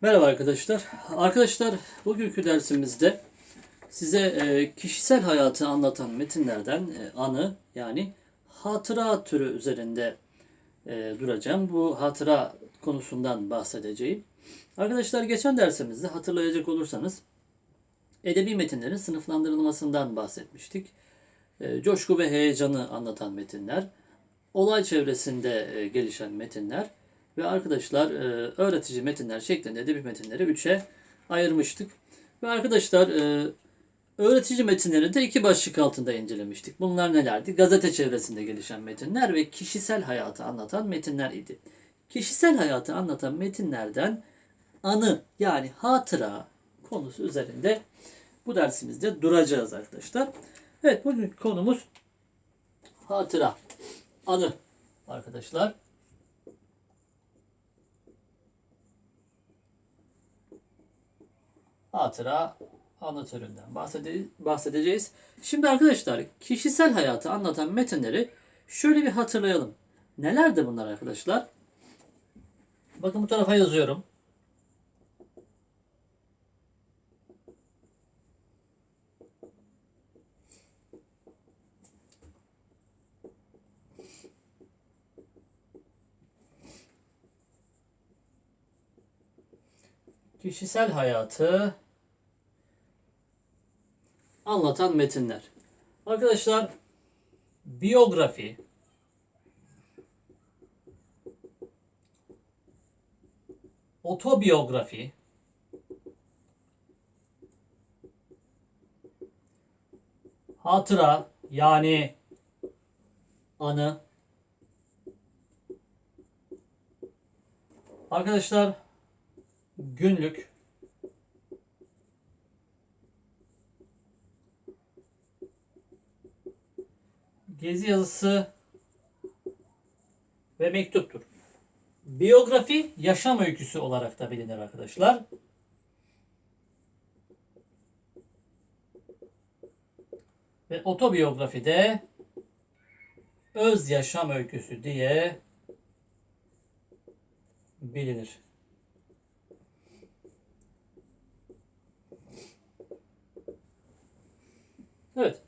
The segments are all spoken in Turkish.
Merhaba arkadaşlar. Arkadaşlar bugünkü dersimizde size e, kişisel hayatı anlatan metinlerden e, anı yani hatıra türü üzerinde e, duracağım. Bu hatıra konusundan bahsedeceğim. Arkadaşlar geçen dersimizde hatırlayacak olursanız edebi metinlerin sınıflandırılmasından bahsetmiştik. Coşku ve heyecanı anlatan metinler, olay çevresinde gelişen metinler ve arkadaşlar e, öğretici metinler şeklinde edebi metinleri üçe ayırmıştık. Ve arkadaşlar e, öğretici metinleri de iki başlık altında incelemiştik. Bunlar nelerdi? Gazete çevresinde gelişen metinler ve kişisel hayatı anlatan metinler idi. Kişisel hayatı anlatan metinlerden anı yani hatıra konusu üzerinde bu dersimizde duracağız arkadaşlar. Evet bugünkü konumuz hatıra, anı arkadaşlar. Hatıra anı türünden bahsede- bahsedeceğiz. Şimdi arkadaşlar kişisel hayatı anlatan metinleri şöyle bir hatırlayalım. Nelerdi bunlar arkadaşlar? Bakın bu tarafa yazıyorum. Kişisel hayatı anlatan metinler. Arkadaşlar biyografi. Otobiyografi. Hatıra yani anı. Arkadaşlar günlük gezi yazısı ve mektuptur. Biyografi yaşam öyküsü olarak da bilinir arkadaşlar. Ve otobiyografi de öz yaşam öyküsü diye bilinir. Evet.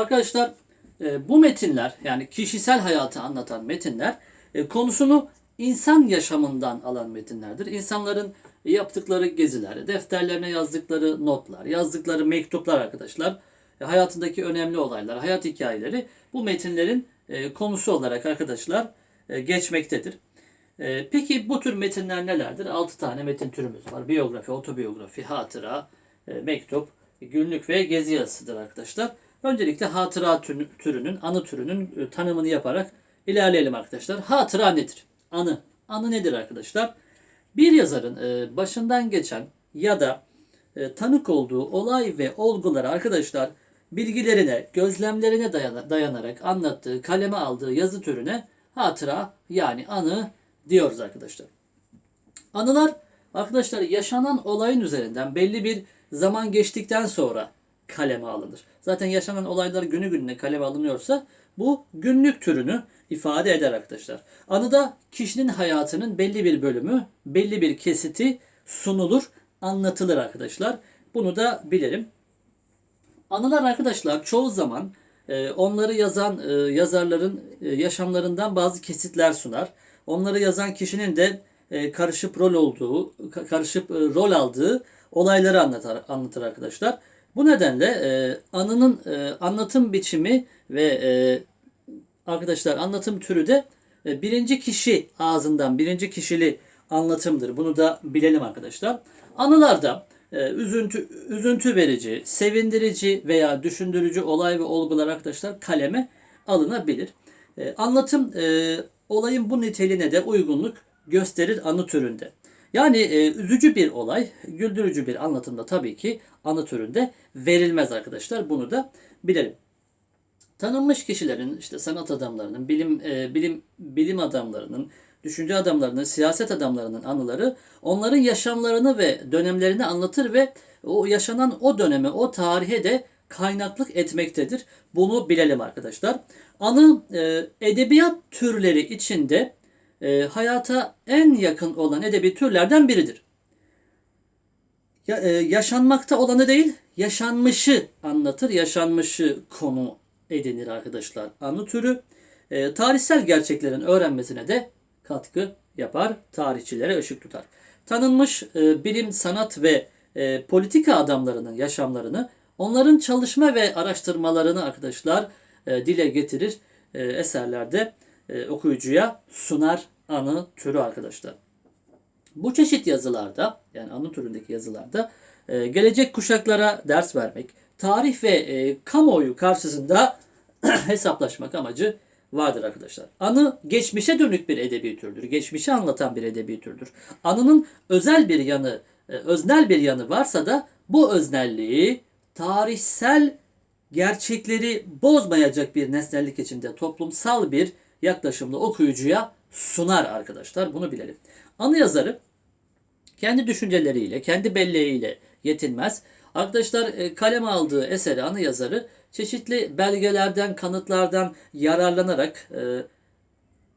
Arkadaşlar e, bu metinler yani kişisel hayatı anlatan metinler e, konusunu insan yaşamından alan metinlerdir. İnsanların yaptıkları geziler, defterlerine yazdıkları notlar, yazdıkları mektuplar arkadaşlar, e, hayatındaki önemli olaylar, hayat hikayeleri bu metinlerin konusu olarak arkadaşlar geçmektedir. Peki bu tür metinler nelerdir? 6 tane metin türümüz var. Biyografi, otobiyografi, hatıra, mektup, günlük ve gezi yazısıdır arkadaşlar. Öncelikle hatıra türü- türünün, anı türünün e, tanımını yaparak ilerleyelim arkadaşlar. Hatıra nedir? Anı. Anı nedir arkadaşlar? Bir yazarın e, başından geçen ya da e, tanık olduğu olay ve olguları arkadaşlar bilgilerine, gözlemlerine dayana- dayanarak anlattığı, kaleme aldığı yazı türüne hatıra yani anı diyoruz arkadaşlar. Anılar arkadaşlar yaşanan olayın üzerinden belli bir zaman geçtikten sonra kaleme alınır. Zaten yaşanan olaylar günü gününe kaleme alınıyorsa bu günlük türünü ifade eder arkadaşlar. Anıda kişinin hayatının belli bir bölümü, belli bir kesiti sunulur, anlatılır arkadaşlar. Bunu da bilelim. Anılar arkadaşlar çoğu zaman e, onları yazan e, yazarların e, yaşamlarından bazı kesitler sunar. Onları yazan kişinin de karışıp rol olduğu, ka- karışıp rol aldığı olayları anlatar, anlatır arkadaşlar. Bu nedenle e, anının e, anlatım biçimi ve e, arkadaşlar anlatım türü de e, birinci kişi ağzından birinci kişili anlatımdır. Bunu da bilelim arkadaşlar. Anılarda e, üzüntü üzüntü verici, sevindirici veya düşündürücü olay ve olgular arkadaşlar kaleme alınabilir. E, anlatım e, olayın bu niteliğine de uygunluk gösterir anı türünde. Yani e, üzücü bir olay, güldürücü bir anlatımda tabii ki anı türünde verilmez arkadaşlar. Bunu da bilelim tanınmış kişilerin işte sanat adamlarının, bilim e, bilim bilim adamlarının, düşünce adamlarının, siyaset adamlarının anıları onların yaşamlarını ve dönemlerini anlatır ve o yaşanan o döneme, o tarihe de kaynaklık etmektedir. Bunu bilelim arkadaşlar. Anı e, edebiyat türleri içinde e, hayata en yakın olan edebi türlerden biridir. Ya, e, yaşanmakta olanı değil, yaşanmışı anlatır, yaşanmışı konu edinir arkadaşlar. Anı türü e, tarihsel gerçeklerin öğrenmesine de katkı yapar, tarihçilere ışık tutar. Tanınmış e, bilim, sanat ve e, politika adamlarının yaşamlarını, onların çalışma ve araştırmalarını arkadaşlar e, dile getirir, e, eserlerde e, okuyucuya sunar anı türü arkadaşlar. Bu çeşit yazılarda yani anı türündeki yazılarda e, gelecek kuşaklara ders vermek, tarih ve e, kamuoyu karşısında hesaplaşmak amacı vardır arkadaşlar. Anı geçmişe dönük bir edebi türdür. Geçmişi anlatan bir edebi türdür. Anının özel bir yanı, e, öznel bir yanı varsa da bu öznelliği tarihsel gerçekleri bozmayacak bir nesnellik içinde toplumsal bir yaklaşımla okuyucuya sunar arkadaşlar. Bunu bilelim. Anı yazarı kendi düşünceleriyle, kendi belleğiyle yetinmez. Arkadaşlar e, kaleme aldığı eseri anı yazarı çeşitli belgelerden, kanıtlardan yararlanarak e,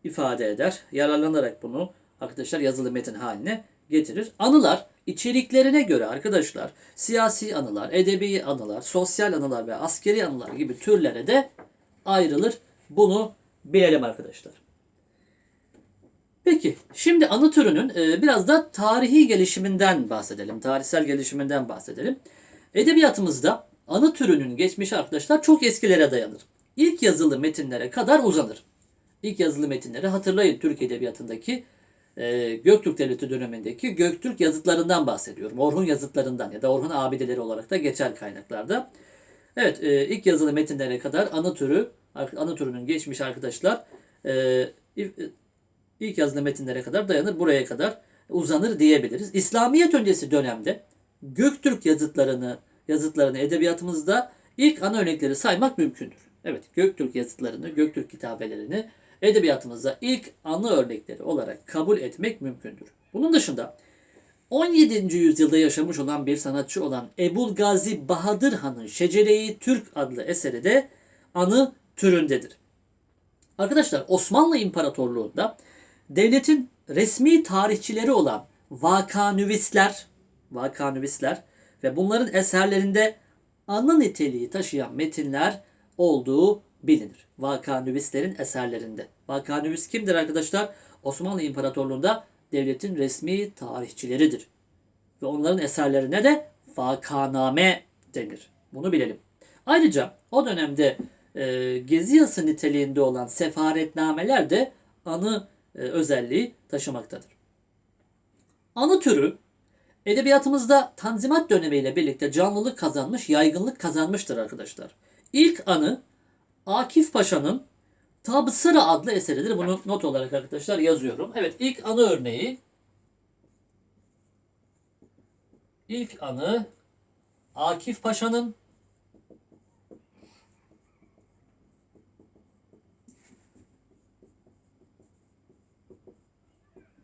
ifade eder. Yararlanarak bunu arkadaşlar yazılı metin haline getirir. Anılar içeriklerine göre arkadaşlar siyasi anılar, edebi anılar, sosyal anılar ve askeri anılar gibi türlere de ayrılır. Bunu bilelim arkadaşlar. Peki şimdi anı türünün e, biraz da tarihi gelişiminden bahsedelim. Tarihsel gelişiminden bahsedelim. Edebiyatımızda anı türünün geçmişi arkadaşlar çok eskilere dayanır. İlk yazılı metinlere kadar uzanır. İlk yazılı metinleri hatırlayın Türk Edebiyatı'ndaki e, Göktürk Devleti dönemindeki Göktürk yazıtlarından bahsediyorum. Orhun yazıtlarından ya da Orhun abideleri olarak da geçer kaynaklarda. Evet e, ilk yazılı metinlere kadar anı türü, anı türünün geçmiş arkadaşlar e, ilk yazılı metinlere kadar dayanır. Buraya kadar uzanır diyebiliriz. İslamiyet öncesi dönemde Göktürk yazıtlarını yazıtlarını edebiyatımızda ilk ana örnekleri saymak mümkündür. Evet, Göktürk yazıtlarını, Göktürk kitabelerini edebiyatımızda ilk anı örnekleri olarak kabul etmek mümkündür. Bunun dışında 17. yüzyılda yaşamış olan bir sanatçı olan Ebul Gazi Bahadır Han'ın Şecere-i Türk adlı eseri de anı türündedir. Arkadaşlar Osmanlı İmparatorluğu'nda devletin resmi tarihçileri olan vakanüvisler, vakanüvisler ve bunların eserlerinde anı niteliği taşıyan metinler olduğu bilinir. Vakanüvislerin eserlerinde. Vakanüvis kimdir arkadaşlar? Osmanlı İmparatorluğu'nda devletin resmi tarihçileridir. Ve onların eserlerine de vakaname denir. Bunu bilelim. Ayrıca o dönemde e, gezi yazısı niteliğinde olan sefaretnameler de anı e, özelliği taşımaktadır. Anı türü edebiyatımızda Tanzimat dönemiyle birlikte canlılık kazanmış, yaygınlık kazanmıştır arkadaşlar. İlk anı Akif Paşa'nın Tabsıra adlı eseridir. Bunu not olarak arkadaşlar yazıyorum. Evet ilk anı örneği ilk anı Akif Paşa'nın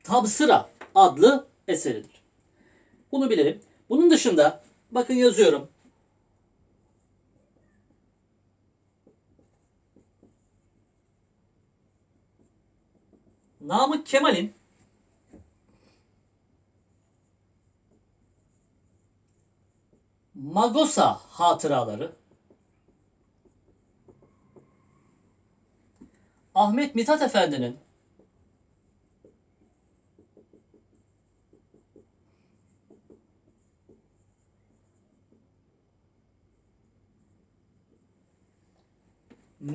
Tabsıra adlı eseridir. Bunu bilelim. Bunun dışında bakın yazıyorum. Namık Kemal'in Magosa hatıraları Ahmet Mithat Efendi'nin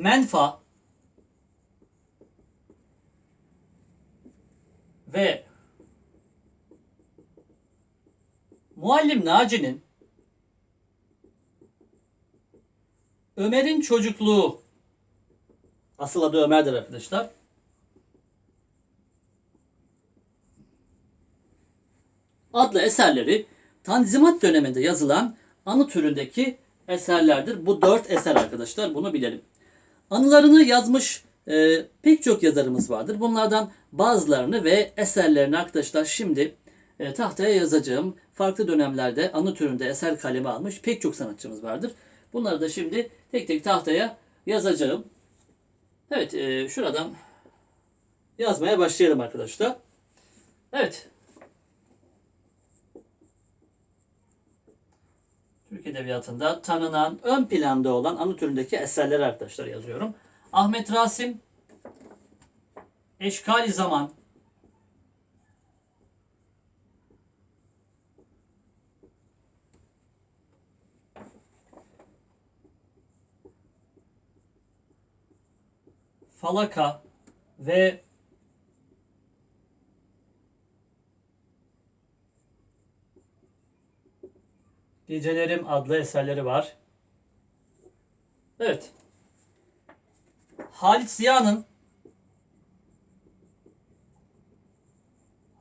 Menfa ve Muallim Naci'nin Ömer'in çocukluğu asıl adı Ömer'dir arkadaşlar. adlı eserleri Tanzimat döneminde yazılan anı türündeki eserlerdir. Bu dört eser arkadaşlar bunu bilelim. Anılarını yazmış e, pek çok yazarımız vardır. Bunlardan bazılarını ve eserlerini arkadaşlar şimdi e, tahtaya yazacağım. Farklı dönemlerde anı türünde eser kalemi almış pek çok sanatçımız vardır. Bunları da şimdi tek tek tahtaya yazacağım. Evet e, şuradan yazmaya başlayalım arkadaşlar. Evet. Türk Edebiyatı'nda tanınan, ön planda olan anı türündeki eserleri arkadaşlar yazıyorum. Ahmet Rasim, Eşkali Zaman, Falaka ve Gecelerim adlı eserleri var. Evet. Halit Ziya'nın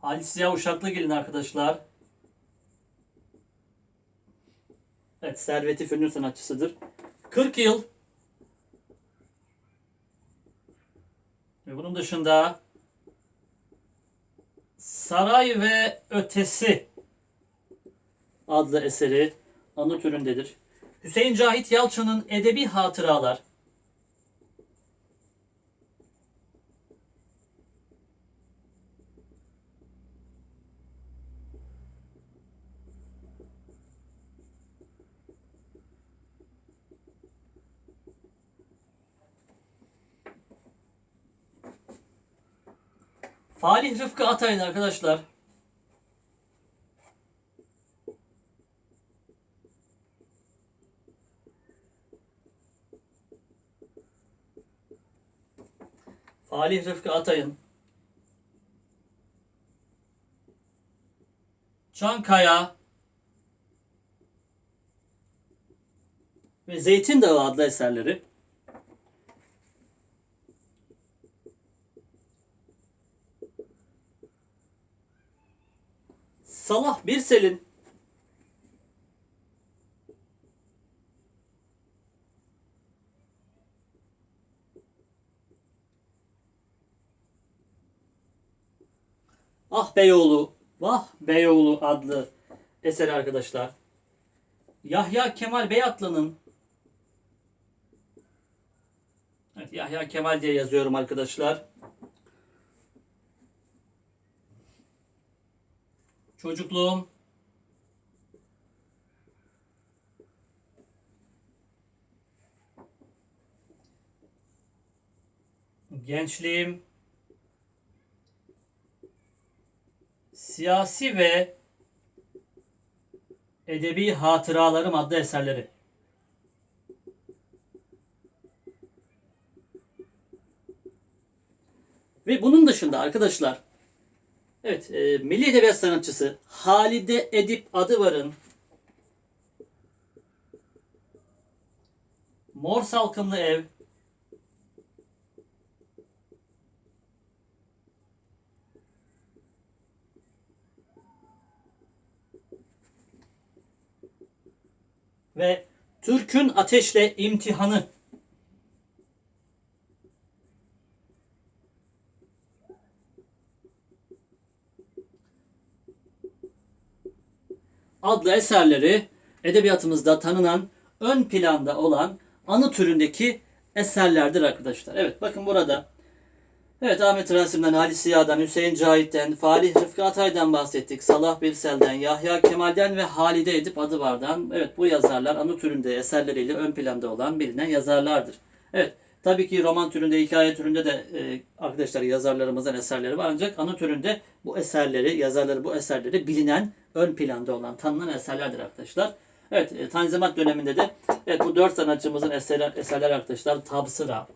Halit Ziya Uşaklıgil'in arkadaşlar. Evet, Servet-i Fünun sanatçısıdır. 40 yıl Ve bunun dışında Saray ve Ötesi adlı eseri anı türündedir. Hüseyin Cahit Yalçın'ın Edebi Hatıralar Falih Rıfkı Atay'ın arkadaşlar Falih Rıfkı Atay'ın. Çankaya. Ve Zeytin Dağı adlı eserleri. Salah Birsel'in Ah Beyoğlu, Vah Beyoğlu adlı eser arkadaşlar. Yahya Kemal Beyatlı'nın Evet, Yahya Kemal diye yazıyorum arkadaşlar. Çocukluğum gençliğim siyasi ve edebi hatıralarım adlı eserleri. Ve bunun dışında arkadaşlar Evet, e, Milli Edebiyat sanatçısı Halide Edip Adıvar'ın Mor Salkımlı Ev ve Türk'ün Ateşle İmtihanı adlı eserleri edebiyatımızda tanınan ön planda olan anı türündeki eserlerdir arkadaşlar. Evet bakın burada Evet Ahmet Rasim'den, Ali Siyah'dan, Hüseyin Cahit'ten, Falih Rıfkı Atay'dan bahsettik. Salah Birsel'den, Yahya Kemal'den ve Halide Edip Adıvar'dan. Evet bu yazarlar anı türünde eserleriyle ön planda olan bilinen yazarlardır. Evet tabii ki roman türünde, hikaye türünde de e, arkadaşlar yazarlarımızın eserleri var. Ancak anı türünde bu eserleri, yazarları bu eserleri bilinen, ön planda olan, tanınan eserlerdir arkadaşlar. Evet e, Tanzimat döneminde de evet, bu dört sanatçımızın eserler, eserler arkadaşlar Tabsıra,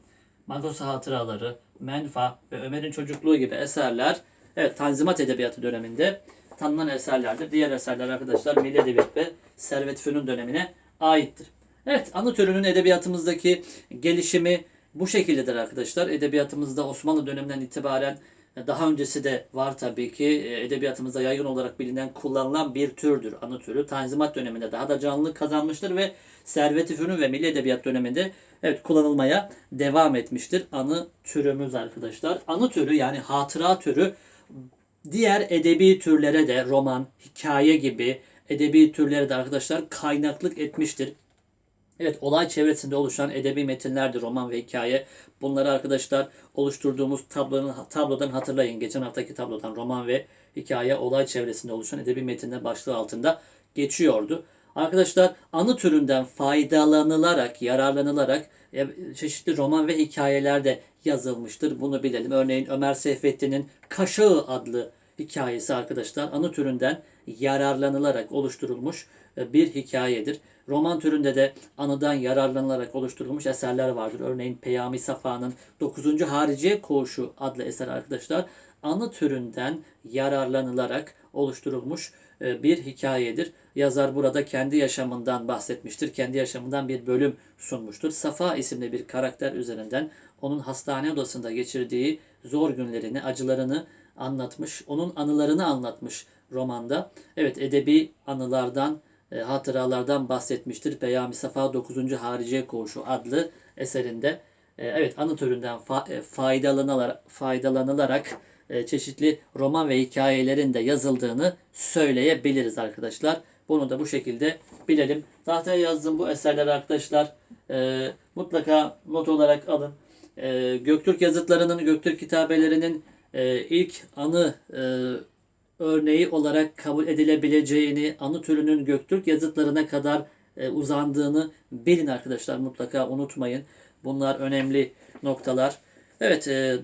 Magos Hatıraları, Menfa ve Ömer'in Çocukluğu gibi eserler evet Tanzimat Edebiyatı döneminde tanınan eserlerdir. Diğer eserler arkadaşlar Milli Edebiyat ve Servet Fünun dönemine aittir. Evet anı türünün edebiyatımızdaki gelişimi bu şekildedir arkadaşlar. Edebiyatımızda Osmanlı döneminden itibaren daha öncesi de var tabii ki e, edebiyatımızda yaygın olarak bilinen kullanılan bir türdür anı türü. Tanzimat döneminde daha da canlılık kazanmıştır ve Servet-i Fünun ve Milli Edebiyat döneminde evet kullanılmaya devam etmiştir anı türümüz arkadaşlar. Anı türü yani hatıra türü diğer edebi türlere de roman, hikaye gibi edebi türlere de arkadaşlar kaynaklık etmiştir. Evet, olay çevresinde oluşan edebi metinlerdir, roman ve hikaye. Bunları arkadaşlar oluşturduğumuz tablonun, tablodan hatırlayın. Geçen haftaki tablodan roman ve hikaye olay çevresinde oluşan edebi metinler başlığı altında geçiyordu. Arkadaşlar anı türünden faydalanılarak, yararlanılarak e, çeşitli roman ve hikayeler de yazılmıştır. Bunu bilelim. Örneğin Ömer Seyfettin'in Kaşağı adlı hikayesi arkadaşlar anı türünden yararlanılarak oluşturulmuş e, bir hikayedir. Roman türünde de anıdan yararlanılarak oluşturulmuş eserler vardır. Örneğin Peyami Safa'nın 9. Hariciye Koğuşu adlı eser arkadaşlar anı türünden yararlanılarak oluşturulmuş e, bir hikayedir. Yazar burada kendi yaşamından bahsetmiştir. Kendi yaşamından bir bölüm sunmuştur. Safa isimli bir karakter üzerinden onun hastane odasında geçirdiği zor günlerini, acılarını anlatmış. Onun anılarını anlatmış romanda. Evet edebi anılardan, e, hatıralardan bahsetmiştir. Peyami Safa 9. Hariciye Koğuşu adlı eserinde. E, evet anı türünden fa- e, faydalanılarak, faydalanılarak e, çeşitli roman ve hikayelerin de yazıldığını söyleyebiliriz arkadaşlar. Bunu da bu şekilde bilelim. Tahtaya yazdığım bu eserleri arkadaşlar e, mutlaka not olarak alın. E, Göktürk yazıtlarının, Göktürk kitabelerinin e, ilk anı e, örneği olarak kabul edilebileceğini, anı türünün Göktürk yazıtlarına kadar e, uzandığını bilin arkadaşlar. Mutlaka unutmayın. Bunlar önemli noktalar. Evet, e,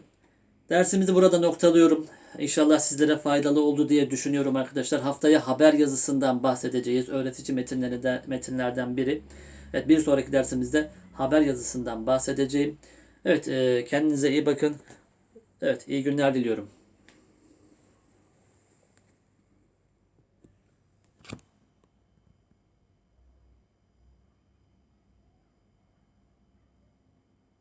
dersimizi burada noktalıyorum. İnşallah sizlere faydalı oldu diye düşünüyorum arkadaşlar. Haftaya haber yazısından bahsedeceğiz. Öğretici metinlerden, metinlerden biri. Evet, bir sonraki dersimizde haber yazısından bahsedeceğim. Evet, e, kendinize iyi bakın. Evet, iyi günler diliyorum.